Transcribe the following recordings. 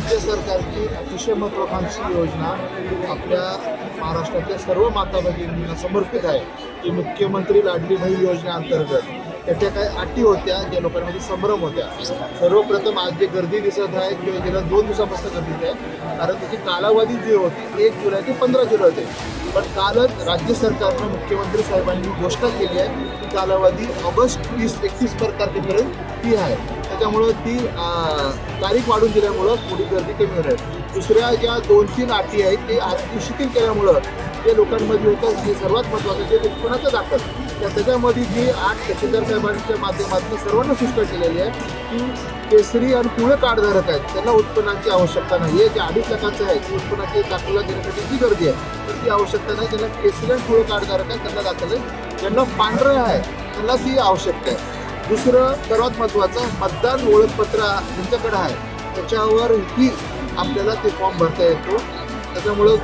राज्य सरकारची अतिशय महत्त्वाकांक्षी योजना आपल्या महाराष्ट्रातल्या सर्व माता भगिनींना समर्पित आहे. की मुख्यमंत्री लाडली बहीण योजनेअंतर्गत त्याच्या काही अटी होत्या ज्या लोकांमध्ये संभ्रम होत्या. सर्वप्रथम आज जे गर्दी दिसत आहे किंवा गेल्या दोन दिवसापासून गर्दी आहे. कारण त्याची कालावधी जी होती एक जुलै ते पंधरा जुलै होते. पण कालच राज्य सरकारनं मुख्यमंत्री साहेबांनी घोषणा केली आहे की कालावधी ऑगस्ट वीस एकतीस तारखेपर्यंत ती आहे. त्यामुळं ती तारीख वाढून दिल्यामुळं थोडी गर्दी कमी होणार दुसऱ्या ज्या दोन तीन अटी आहेत ते अटी शिथिल केल्यामुळं जे लोकांमध्ये होतं. जे सर्वात महत्त्वाचं जे उत्पन्नाचं दाखल त्या त्याच्यामध्ये जी आठ तहसीलदार साहेबांच्या माध्यमातून सर्वांना सूचना केलेली आहे की केसरी आणि पिवळे कार्डधारक आहेत. त्यांना उत्पन्नाची आवश्यकता नाही. आहे जे अडीच लाखाचं आहे ते उत्पन्नाची दाखला देण्यासाठी जी गर्दी आहे तर ती आवश्यकता नाही. ज्यांना केसरी आणि पिवळे कार्डधारक आहेत त्यांना दाखल आहे ज्यांना पांढरं आहे त्यांना ती आवश्यकता आहे. दुसरं सर्वात महत्त्वाचं मतदान ओळखपत्र ज्यांच्याकडे आहे. त्याच्यावरही आपल्याला ते फॉर्म भरता येतो. त्याच्यामुळं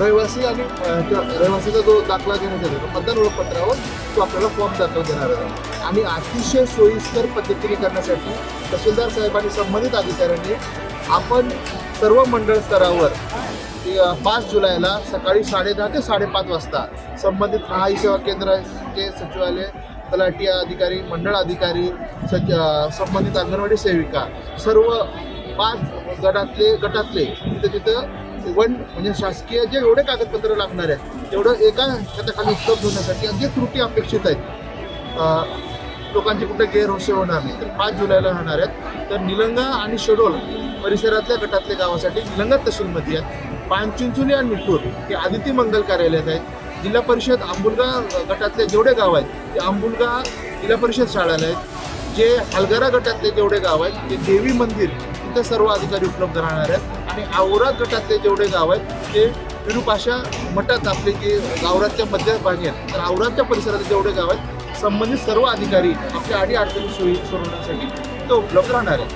रहिवासी आणि रहिवासीचा जो दाखला घेण्यात येतो मतदान ओळखपत्रावर तो आपल्याला फॉर्म दाखल देणार आहे. आणि अतिशय सोयीस्कर पद्धतीने करण्यासाठी तहसीलदार साहेबांनी संबंधित अधिकाऱ्यांनी आपण सर्व मंडळ स्तरावर पाच जुलैला सकाळी साडेदहा ते साडेपाच वाजता संबंधित महाई सेवा केंद्राचे सचिवालय तलाठी अधिकारी मंडळ अधिकारी सच संबंधित अंगणवाडी सेविका सर्व पाच गटातले गटातले तिथं तिथं वन म्हणजे शासकीय जे एवढे कागदपत्र लागणार आहेत तेवढं एका हाताखाली उपलब्ध होण्यासाठी आणि जे त्रुटी अपेक्षित आहेत. लोकांचे लोकांची कुठे गैरहोशे होणार नाही. तर पाच जुलैला राहणार आहेत. तर निलंगा आणि शेडोल परिसरातल्या गटातल्या गावासाठी निलंगा तहसीलमध्ये आहेत. पानचिंचोली आणि निटूर हे आदिती मंगल कार्यालयात आहेत. जिल्हा परिषद आंबुलगा गटातले जेवढे गाव आहेत ते आंबुलगा जिल्हा परिषद शाळाला आहेत. जे हलगरा गटातले जेवढे गाव आहेत ते देवी मंदिर तिथे सर्व अधिकारी उपलब्ध राहणार आहेत. आणि औराद गटातले जेवढे गाव आहेत ते विरुपाशा मठात आपले जे गावरातच्या मध्यभागी आहेत. तर आवरातच्या परिसरात जेवढे गाव आहेत संबंधित सर्व अधिकारी आपल्या आडी अडचणी सोयी सोडवण्यासाठी ते उपलब्ध राहणार आहेत.